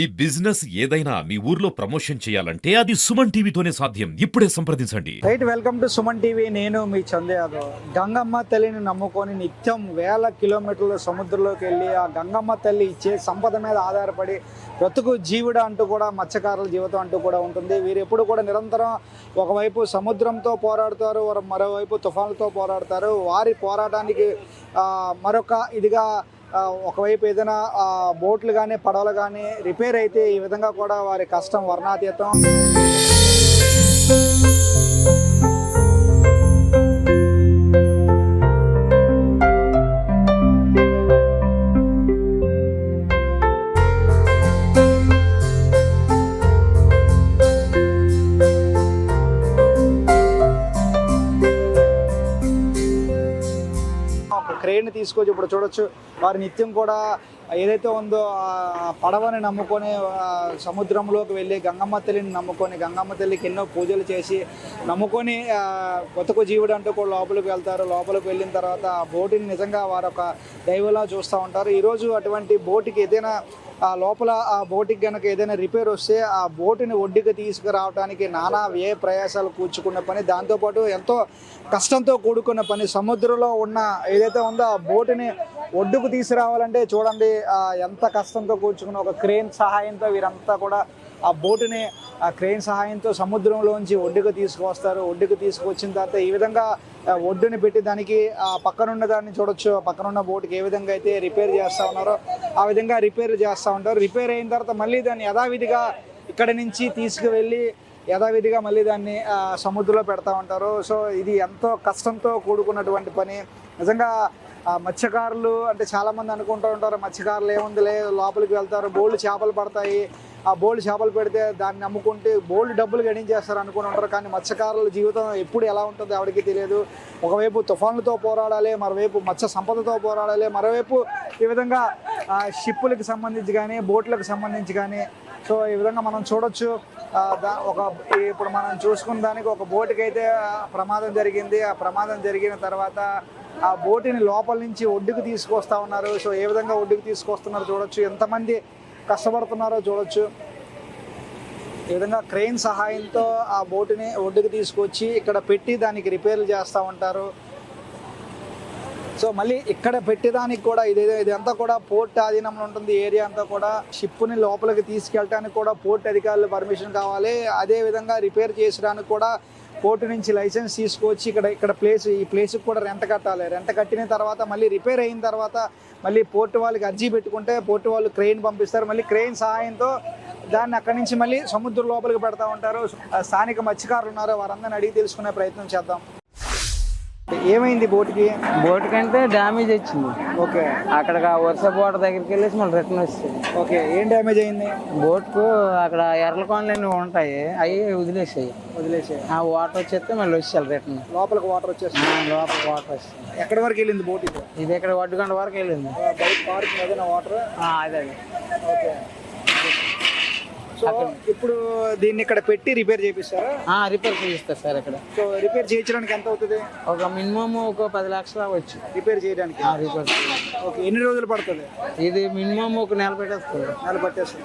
ఈ బిజినెస్ ఏదైనా మీ ఊర్లో ప్రమోషన్ చేయాలంటే అది సుమన్ టీవీతోనే సాధ్యం. ఇప్పుడే సంప్రదించండి. Right welcome to Suman TV నేను మీ చందు యాదవ్. గంగమ్మ తల్లిని నమ్ముకొని నిత్యం వేల కిలోమీటర్ల సముద్రంలోకి వెళ్ళి ఆ గంగమ్మ తల్లి ఇచ్చే సంపద మీద ఆధారపడి బ్రతుకు జీవుడు అంటూ కూడా మత్స్యకారుల జీవితం అంటూ కూడా ఉంటుంది. వీరు ఎప్పుడు కూడా నిరంతరం ఒకవైపు సముద్రంతో పోరాడుతారు వారు మరోవైపు తుఫాన్లతో పోరాడతారు. వారి పోరాటానికి మరొక ఇదిగా ఒకవైపు ఏదైనా బోట్లు కానీ పడవలు కానీ రిపేర్ అయితే ఈ విధంగా కూడా వారి కష్టం వర్ణాతీతం. ఒక తీసుకోవచ్చు తీసుకొచ్చి ఇప్పుడు చూడొచ్చు. వారి నిత్యం కూడా ఏదైతే ఉందో పడవని నమ్ముకొని సముద్రంలోకి వెళ్ళి గంగమ్మ తల్లిని నమ్ముకొని గంగమ్మ తల్లికి ఎన్నో పూజలు చేసి నమ్ముకొని కొత్తకు బతుకు జీవుడు అంటూ కూడా లోపలికి వెళ్తారు. లోపలికి వెళ్ళిన తర్వాత ఆ బోటుని నిజంగా వారు ఒక దైవలా చూస్తూ ఉంటారు. ఈరోజు అటువంటి బోటుకి ఏదైనా ఆ లోపల ఆ బోటికి కనుక ఏదైనా రిపేర్ వస్తే ఆ బోటుని ఒడ్డుకి తీసుకురావడానికి నానా వ్యయ ప్రయాసాలు కూర్చుకున్న పని. దాంతోపాటు ఎంతో కష్టంతో కూడుకున్న పని. సముద్రంలో ఉన్న ఏదైతే ఉందో ఆ బోటుని ఒడ్డుకు తీసుకురావాలంటే చూడండి ఎంత కష్టంతో కూర్చుకున్న ఒక క్రేన్ సహాయంతో వీరంతా కూడా ఆ బోటుని ఆ క్రెయిన్ సహాయంతో సముద్రంలోంచి ఒడ్డుకు తీసుకువస్తారు. ఒడ్డుకు తీసుకొచ్చిన తర్వాత ఈ విధంగా ఒడ్డుని పెట్టి దానికి ఆ పక్కనున్న దాన్ని చూడొచ్చు. ఆ పక్కనున్న బోటుకి ఏ విధంగా అయితే రిపేర్ చేస్తూ ఉన్నారో ఆ విధంగా రిపేర్ చేస్తూ ఉంటారు. రిపేర్ అయిన తర్వాత మళ్ళీ దాన్ని యథావిధిగా ఇక్కడి నుంచి తీసుకువెళ్ళి యథావిధిగా మళ్ళీ దాన్ని సముద్రంలో పెడతా ఉంటారు. సో ఇది ఎంతో కష్టంతో కూడుకున్నటువంటి పని. నిజంగా మత్స్యకారులు అంటే చాలామంది అనుకుంటూ ఉంటారు మత్స్యకారులు ఏముందిలే లోపలికి వెళ్తారు బోల్డ్ చేపలు పడతాయి. ఆ బోల్డ్ చేపలు పెడితే దాన్ని నమ్ముకుంటే బోల్డ్ డబ్బులు గడించేస్తారు అనుకుని ఉంటారు. కానీ మత్స్యకారుల జీవితం ఎప్పుడు ఎలా ఉంటుందో ఎవరికి తెలియదు. ఒకవైపు తుఫాన్లతో పోరాడాలి మరోవైపు మత్స్య సంపదతో పోరాడాలి మరోవైపు ఈ విధంగా షిప్పులకు సంబంధించి కానీ బోట్లకు సంబంధించి కానీ సో ఈ విధంగా మనం చూడొచ్చు. దా- ఒక ఇప్పుడు మనం చూసుకున్న దానికి ఒక బోటుకి అయితే ప్రమాదం జరిగింది. ఆ ప్రమాదం జరిగిన తర్వాత ఆ బోటుని లోపల నుంచి ఒడ్డుకు తీసుకొస్తా ఉన్నారు. సో ఏ విధంగా ఒడ్డుకు తీసుకొస్తున్నారో చూడొచ్చు. ఎంతమంది కష్టపడుతున్నారో చూడొచ్చు. ఈ విధంగా క్రెయిన్ సహాయంతో ఆ బోటుని ఒడ్డుకు తీసుకొచ్చి ఇక్కడ పెట్టి దానికి రిపేర్లు చేస్తూ ఉంటారు. సో మళ్ళీ ఇక్కడ పెట్టేదానికి కూడా ఇది ఇదంతా కూడా పోర్ట్ ఆధీనంలో ఉంటుంది. ఏరియా అంతా కూడా షిప్ని లోపలికి తీసుకెళ్ళడానికి కూడా పోర్ట్ అధికారులు పర్మిషన్ కావాలి. అదే విధంగా రిపేర్ చేసడానికి కూడా పోర్టు నుంచి లైసెన్స్ తీసుకొచ్చి ఇక్కడ ఇక్కడ ప్లేస్ ఈ ప్లేస్కి కూడా రెంట్ కట్టాలి. రెంట్ కట్టిన తర్వాత మళ్ళీ రిపేర్ అయిన తర్వాత మళ్ళీ పోర్టు వాళ్ళకి అర్జీ పెట్టుకుంటే పోర్టు వాళ్ళు క్రెయిన్ పంపిస్తారు. మళ్ళీ క్రెయిన్ సహాయంతో దాన్ని అక్కడి నుంచి మళ్ళీ సముద్రం లోపలికి పెడతా ఉంటారు. స్థానిక మత్స్యకారులు ఉన్నారు వారందరిని అడిగి తెలుసుకునే ప్రయత్నం చేద్దాం. ఏమైంది బోటుకి? బోట్ కంటే డ్యామేజ్ వచ్చింది. ఓకే. అక్కడ వర్ష బోట్ దగ్గరికి వెళ్ళేసి మళ్ళీ రిటర్న్ వస్తుంది ఓకే ఏం డ్యామేజ్ అయింది? బోట్కు అక్కడ ఎర్రల కొండలు ఉంటాయి అవి వదిలేసాయి. వదిలేసే ఆ వాటర్ వచ్చేస్తే మళ్ళీ వచ్చేయాలి రిటర్న్. లోపలికి వాటర్ వచ్చేస్తుంది లోపల వాటర్ వస్తుంది ఎక్కడి వరకు వెళ్ళింది బోట్ ఇది ఇది ఇక్కడ ఒడ్డుగంట వరకు వెళ్ళింది. బయట పార్క్ వాటర్? అదే. ఓకే. సో ఇప్పుడు దీన్ని ఇక్కడ పెట్టి రిపేర్ చేపిస్తారా? రిపేర్ చేయిస్తారు సార్ ఇక్కడ. సో రిపేర్ చేయించడానికి ఎంత అవుతుంది? ఒక మినిమం ఒక పది లక్షలు అవ్వచ్చు. రిపేర్ చేయడానికి? ఆ, రిపేర్ ఓకే ఎన్ని రోజులు పడుతుంది? ఇది మినిమం ఒక నెల పెట్టేస్తుంది. నెల పట్టేస్తుంది.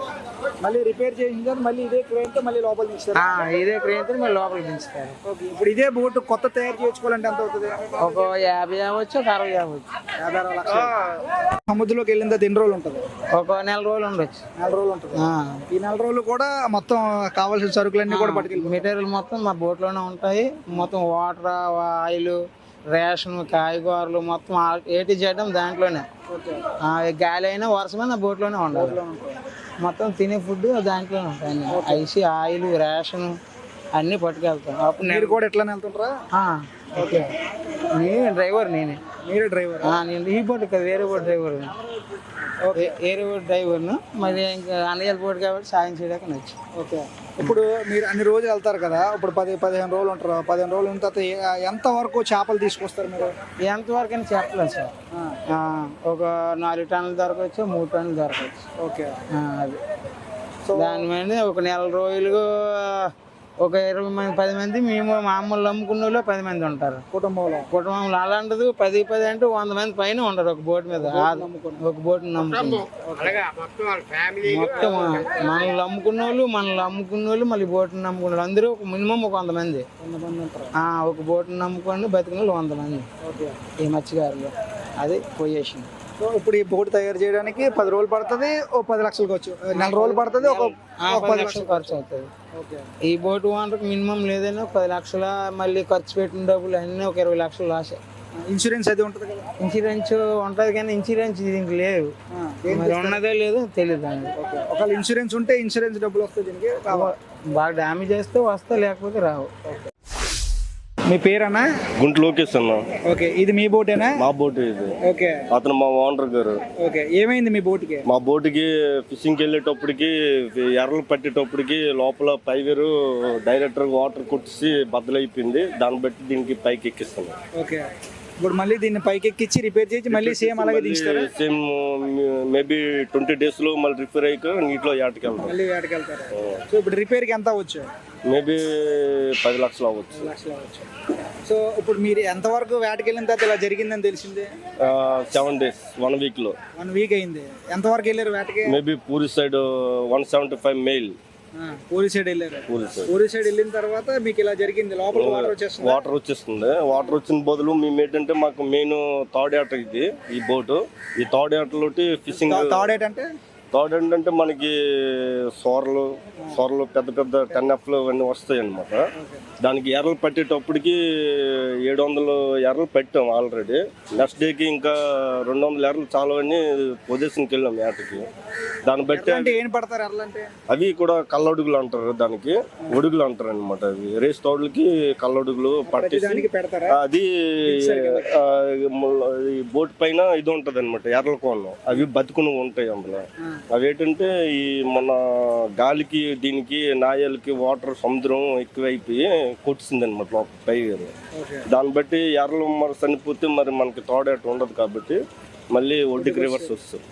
మళ్ళీ రిపేర్ చేసిన మళ్ళీ ఇదే క్రేన్తో మళ్ళీ లోపల ఆ, ఇదే క్రేన్తో మళ్ళీ లోపలికి దించుతారు. ఓకే ఇప్పుడు ఇదే బోట్ కొత్త తయారు చేయించుకోవాలంటే ఎంత అవుతుంది? ఒక యాభై అవ్వచ్చు ఒక అరవై అవ్వచ్చు. యాభై అరవై లక్షలు. సముద్రంలోకి వెళ్ళింది ఎన్ని రోజులు ఉంటుంది? ఒక నెల రోజులు ఉండొచ్చు. నెల రోజులు ఉంటుంది. ఈ నెల రోజులు కూడా మొత్తం కావాల్సిన సరుకులన్నీ కూడా పట్టుకెళ్ళి మెటీరియల్ మొత్తం మా బోట్లోనే ఉంటాయి. మొత్తం వాటర్ ఆయిల్ రేషన్ కాయగూరలు మొత్తం ఏటి చేయడం దాంట్లోనే. గాలి అయినా వర్షమైనా బోట్లోనే ఉండాలి. మొత్తం తినే ఫుడ్ దాంట్లోనే ఉంటాయి. ఐసి ఆయిల్ రేషన్ అన్నీ పట్టుకెళ్తాం. అప్పుడు నేను కూడా ఎట్లా వెళ్తుంటారా? ఓకే. నేనే డ్రైవర్ నేనే. మీరే డ్రైవర్? నేను ఈ బోట్ కదా వేరే బోట్ డ్రైవర్. వేరే బోట్ డ్రైవర్ను. మరి ఇంకా అన్నయ్యల బోట్ కాబట్టి సాయం చేయడానికి నచ్చు ఓకే. ఇప్పుడు మీరు అన్ని రోజులు వెళ్తారు కదా ఇప్పుడు పది పదిహేను రోజులు ఉంటారు. పదిహేను రోజులు ఉన్న తర్వాత ఏ- ఎంత వరకు చేపలు తీసుకొస్తారు మీరు? ఎంతవరకు అని చెప్పలేదు సార్. ఒక నాలుగు టన్నులు దొరకవచ్చు మూడు టన్నులు దొరకవచ్చు ఓకే. అది. దాని మీద ఒక నెల రోజులు ఒక ఇరవై మంది పది మంది మేము మామూలు నమ్ముకున్న వాళ్ళు పది మంది ఉంటారు. కుటుంబంలో. కుటుంబంలో అలాంటిది పది పది అంటే వంద మంది పైన ఉండరు ఒక బోట్ మీద. ఒక బోట్ నమ్ముకుని మొత్తం మనల్ని నమ్ముకున్న వాళ్ళు మనల్ని నమ్ముకున్న వాళ్ళు మళ్ళీ బోట్ నమ్ముకున్న వాళ్ళు. అందరూ ఒక మినిమం ఒక వంద మంది. కొంతమంది ఉంటారు. ఆ, ఒక బోట్ నమ్ముకొని బతికిన వాళ్ళు వంద మంది. ఓకే. ఈ మత్స్యకారులు. అది పొజిషన్ సో ఇప్పుడు ఈ బోట్ తయారు చేయడానికి పది రోజులు పడుతుంది ఓ పది లక్షలకు వచ్చు నెల రోజులు పడుతుంది ఒక పది లక్షలు ఖర్చు అవుతుంది. ఓకే. ఈ బోట్ ఓనర్కి మినిమం లేదైనా పది లక్షల మళ్ళీ ఖర్చు పెట్టిన డబ్బులు అన్నీ ఒక ఇరవై లక్షలు లాసే ఇన్సూరెన్స్ అది ఉంటుంది కదా? ఇన్సూరెన్స్ ఉంటుంది కానీ ఇన్సూరెన్స్ దీనికి లేదు. మరి ఉన్నదో లేదో తెలియదు ఓకే. ఒకవేళ ఇన్సూరెన్స్ ఉంటే ఇన్సూరెన్స్ డబ్బులు వస్తాయి దీనికి బాగా డ్యామేజ్ చేస్తే వస్తా లేకపోతే రావు. మీ పేరన్నా? గుంట లోకేష్ అన్న. ఓకే ఇది మీ బోటేనా? మా బోట్ ఇది. ఓకే. అతను మా ఓనర్ గారు. ఓకే ఏమైంది మీ బోట్కి? మా బోటుకి ఫిషింగ్కి వెళ్ళేటప్పటికి ఎర్రలు పట్టేటప్పటికి లోపల పైవేరు డైరెక్టర్ వాటర్ కొట్టేసి బద్దలైపోయింది. దాన్ని బట్టి దీనికి పైకి ఎక్కిస్తాను ఓకే. ఇప్పుడు మళ్ళీ దీన్ని పైకి ఎక్కించి రిపేర్ చేసి మళ్ళీ సేమ్ అలాగే దించుతారా? సేమ్ మేబీ ట్వంటీ డేస్లో మళ్ళీ రిపేర్ అయ్యాక నీటిలో ఏటకి వెళ్తాం మళ్ళీ వేటకి వెళ్తారా సో ఇప్పుడు రిపేర్కి ఎంత అవ్వచ్చు? మేబీ పది లక్షలు అవ్వచ్చు. లక్షలు అవ్వచ్చు. సో ఇప్పుడు మీరు ఎంతవరకు వేటకి వెళ్ళిన తర్వాత ఇలా జరిగిందని తెలిసిందే? సెవెన్ డేస్ వన్ వీక్లో. వన్ వీక్ అయింది. ఎంతవరకు వెళ్ళారు వేటకి? Maybe Puri side one seventy five mile Puri side వెళ్ళారు. పూరి సైడ్. వెళ్ళిన తర్వాత మీకు ఇలా జరిగింది. లోపల వాటర్ వచ్చేస్తుంది. వాటర్ వచ్చేస్తుంది. వాటర్ వచ్చిన బదులు మేము ఏంటంటే మాకు మెయిన్ థర్డ్ ఏట ఇది ఈ బోటు. ఈ థర్డ్ ఏటలోటి ఫిషింగ్ థర్డ్ ఏంటంటే థర్డ్ ఏంటంటే మనకి సోరలు సోరలు పెద్ద పెద్ద టెన్ ఎఫ్లు వస్తాయి అనమాట దానికి ఎర్రలు పట్టేటప్పటికి ఏడు వందలు ఎర్రలు పెట్టాం ఆల్రెడీ. నెక్స్ట్ డేకి ఇంకా రెండు వందల ఎర్రలు చాలా అని పొజిషన్కి వెళ్ళాం ఏటకి దాన్ని బట్టి ఏం పడతారు ఎర్రలంటే అవి కూడా కల్లడుగులు అంటారు దానికి ఒడుగులు అంటారు అనమాట అవి. రేస్ తోడులకి కల్లడుగులు పట్టేసి అది బోట్ పైన ఇది ఉంటది అనమాట ఎర్రల కోణం అవి బతుకుని ఉంటాయి అందులో. అవి ఏంటంటే ఈ మన గాలికి దీనికి నాయలకి వాటర్ సముద్రం ఎక్కువైపోయి కొట్టింది అనమాట పై దాన్ని బట్టి ఎర్రలు మరి చనిపోతే మరి మనకి తోడేట ఉండదు కాబట్టి మళ్ళీ ఒడ్డుకి రివర్స్ వస్తుంది.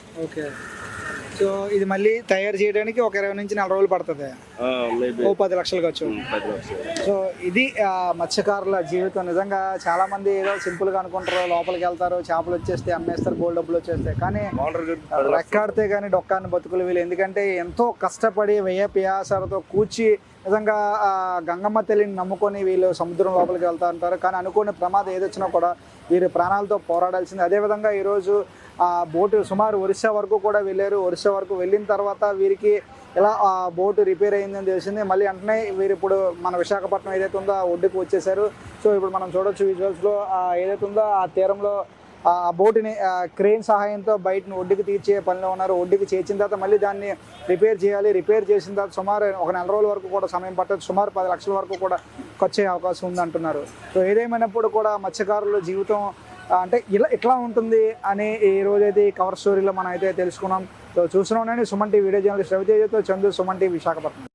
సో ఇది మళ్ళీ తయారు చేయడానికి ఒక ఇరవై నుంచి నలభై రోజులు పడుతుంది. ఓ పది లక్షలు ఖర్చు. సో ఇది ఆ, మత్స్యకారుల జీవితం. నిజంగా చాలా మంది ఏదో సింపుల్గా అనుకుంటారు లోపలికి వెళ్తారు చేపలు వచ్చేస్తే అమ్మేస్తారు గోల్డ్ డబ్బులు వచ్చేస్తాయి. కానీ రెక్కాడితే కానీ డొక్కాన్ని బతుకులు వీళ్ళు ఎందుకంటే ఎంతో కష్టపడి వ్యయ పియాసాలతో కూర్చి నిజంగా గంగమ్మ తల్లిని నమ్ముకొని వీళ్ళు సముద్రం లోపలికి వెళ్తా ఉంటారు. కానీ అనుకోని ప్రమాదం ఏదొచ్చినా కూడా వీరు ప్రాణాలతో పోరాడాల్సింది. అదేవిధంగా ఈరోజు ఆ బోటు సుమారు ఒరిస్సా వరకు కూడా వెళ్ళారు. ఒరిస్సా వరకు వెళ్ళిన తర్వాత వీరికి ఇలా ఆ బోటు రిపేర్ అయిందని తెలిసింది. మళ్ళీ వెంటనే వీరు ఇప్పుడు మన విశాఖపట్నం ఏదైతే ఉందో ఆ ఒడ్డుకు వచ్చేసారు. సో ఇప్పుడు మనం చూడొచ్చు విజువల్స్లో ఏదైతే ఉందో ఆ తీరంలో ఆ బోటుని క్రెయిన్ సహాయంతో బయటను ఒడ్డుకి తీర్చే పనిలో ఉన్నారు. ఒడ్డుకి చేర్చిన తర్వాత మళ్ళీ దాన్ని రిపేర్ చేయాలి. రిపేర్ చేసిన తర్వాత సుమారు ఒక నెల రోజుల వరకు కూడా సమయం పట్టదు. సుమారు పది లక్షల వరకు కూడా ఖర్చు అయ్యే అవకాశం ఉంది అంటున్నారు సో ఏదేమైనప్పుడు కూడా మత్స్యకారుల జీవితం అంటే ఇలా ఇట్లా ఉంటుంది అని ఈ రోజైతే ఈ కవర్ స్టోరీలో మనం అయితే తెలుసుకున్నాం. సో చూస్తున్నాం. సుమన్ టీవీ వీడియో జర్నలిస్ట్ రవితేజతో చందు సుమన్ టీవీ విశాఖపట్నం.